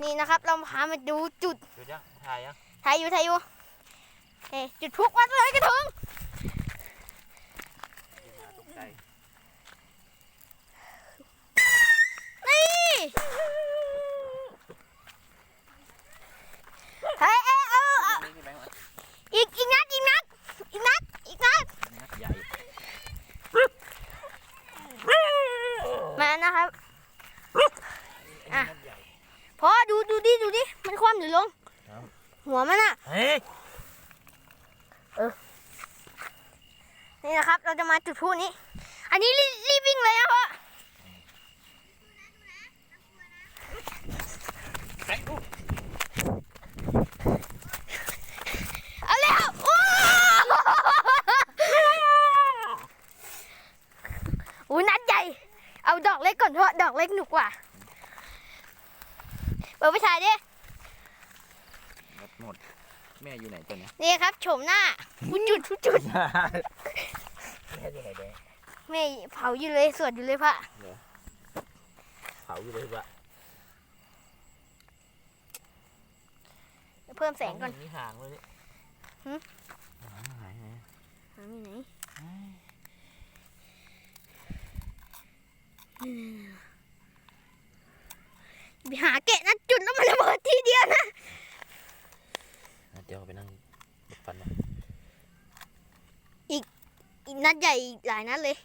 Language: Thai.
นี่นะครับ เราพามาดูจุดดูยังถ่ายยังถ่ายอยู่ถ่ายอยู่เอ้ยจุดทุกวัดเลยกระทงตกใจนี่เฮ้ยเอ้ยเอาเอานี่พี่แบงค์มาอีกอีกนัดอีกนัดอีกนัดอีกนัดนัดใหญ่มานะครับอะนัดใหญ่ พอดูดูดิดูดิมันคว่ำหรือลงครับหัวมันอะเฮ้ยนี่นะครับ เราจะมาจุดพลุนี้ อันนี้รีบรีบวิ่งเลยนะพ่อแบงค์อู้เอาเร็วโอ้โหนัดใหญ่ เอาดอกเล็กก่อนเพราะดอกเล็กหนุกกว่าเปิดไปถ่ายดิ หมดหมด แม่อยู่ไหนตัวเนี้ยนี่ครับโฉมหน้าผู้จุดผู้จุดแม่อยู่ไหนแดงแม่เผาอยู่เลยสวดอยู่เลยพระเผาอยู่เลยว่ะเพิ่มแสงก่อน มีหางเลยดิหึ หางหายไหนหาอยู่ไหนไปหาแกะนะจุดแล้วมันระเบิดทีเดียวนะ อะเดี๋ยวไปนั่งบดฟันมาอีกนัดใหญ่อีกหลายนัดเลย